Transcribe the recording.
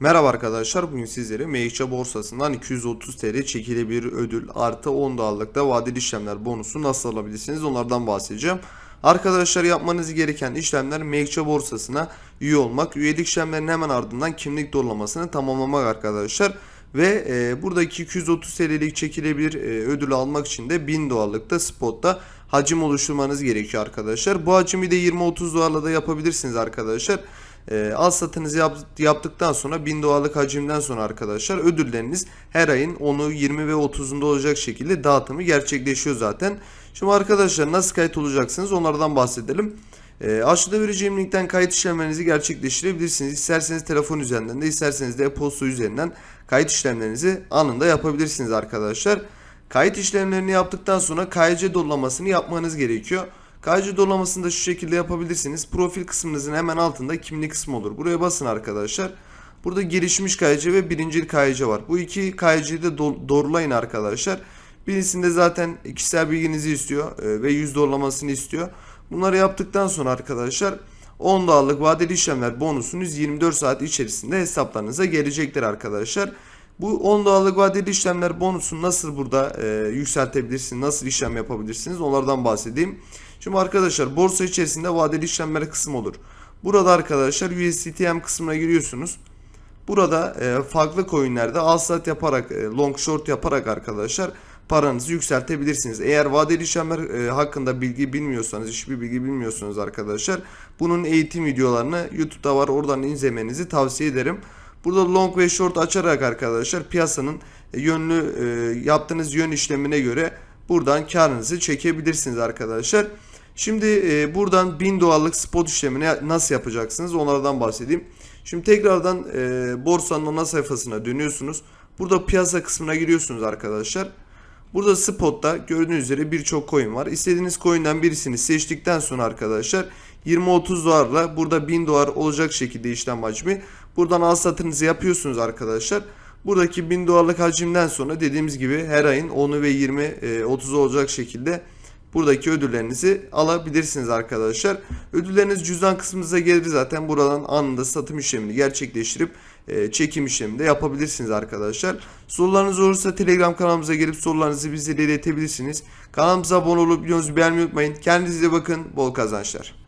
Merhaba arkadaşlar bugün sizlere MHC borsasından 230 TL çekilebilir ödül artı 10 dolarlıkta vadeli işlemler bonusu nasıl alabilirsiniz onlardan bahsedeceğim. Arkadaşlar yapmanız gereken işlemler MHC borsasına üye olmak. Üyelik işlemlerinin hemen ardından kimlik doğrulamasını tamamlamak arkadaşlar. Ve e, buradaki 230 TL'lik çekilebilir e, ödülü almak için de 1000 dolarlıkta spotta hacim oluşturmanız gerekiyor arkadaşlar. Bu hacimi de 20-30 dolarla da yapabilirsiniz arkadaşlar. E, al satınızı yap- yaptıktan sonra 1000 dolarlık hacimden sonra arkadaşlar ödülleriniz her ayın 10'u 20 ve 30'unda olacak şekilde dağıtımı gerçekleşiyor zaten. Şimdi arkadaşlar nasıl kayıt olacaksınız onlardan bahsedelim. E, aşağıda vereceğim linkten kayıt işlemlerinizi gerçekleştirebilirsiniz. İsterseniz telefon üzerinden de isterseniz de e-posta üzerinden kayıt işlemlerinizi anında yapabilirsiniz arkadaşlar. Kayıt işlemlerini yaptıktan sonra KYC dolamasını yapmanız gerekiyor. KYC dolamasını da şu şekilde yapabilirsiniz. Profil kısmınızın hemen altında kimlik kısmı olur. Buraya basın arkadaşlar. Burada gelişmiş KYC ve birincil KYC var. Bu iki KYC'yi de do- doğrulayın arkadaşlar. Birisinde zaten kişisel bilginizi istiyor e, ve yüz doğrulamasını istiyor. Bunları yaptıktan sonra arkadaşlar 10 dolarlık vadeli işlemler bonusunuz 24 saat içerisinde hesaplarınıza gelecektir arkadaşlar. Bu 10 dolarlık vadeli işlemler bonusunu nasıl burada e, yükseltebilirsiniz, nasıl işlem yapabilirsiniz onlardan bahsedeyim. Şimdi arkadaşlar borsa içerisinde vadeli işlemler kısmı olur. Burada arkadaşlar USDTM kısmına giriyorsunuz. Burada e, farklı coinlerde al sat yaparak, e, long short yaparak arkadaşlar paranızı yükseltebilirsiniz. Eğer vadeli işlemler e, hakkında bilgi bilmiyorsanız, hiçbir bilgi bilmiyorsanız arkadaşlar bunun eğitim videolarını YouTube'da var. Oradan izlemenizi tavsiye ederim. Burada long ve short açarak arkadaşlar piyasanın e, yönlü e, yaptığınız yön işlemine göre buradan karınızı çekebilirsiniz arkadaşlar. Şimdi e, buradan 1000 dolarlık spot işlemini nasıl yapacaksınız onlardan bahsedeyim. Şimdi tekrardan e, borsanın ana sayfasına dönüyorsunuz. Burada piyasa kısmına giriyorsunuz arkadaşlar. Burada spotta gördüğünüz üzere birçok coin var. İstediğiniz coin'den birisini seçtikten sonra arkadaşlar 20-30 dolarla burada 1000 dolar olacak şekilde işlem hacmi. Buradan al satınızı yapıyorsunuz arkadaşlar. Buradaki 1000 dolarlık hacimden sonra dediğimiz gibi her ayın 10'u ve 20 e, 30'u olacak şekilde buradaki ödüllerinizi alabilirsiniz arkadaşlar. Ödülleriniz cüzdan kısmınıza gelir zaten. Buradan anında satım işlemini gerçekleştirip e, çekim işlemini de yapabilirsiniz arkadaşlar. Sorularınız olursa Telegram kanalımıza gelip sorularınızı bizlere iletebilirsiniz. Kanalımıza abone olup videomuzu beğenmeyi unutmayın. Kendinize bakın. Bol kazançlar.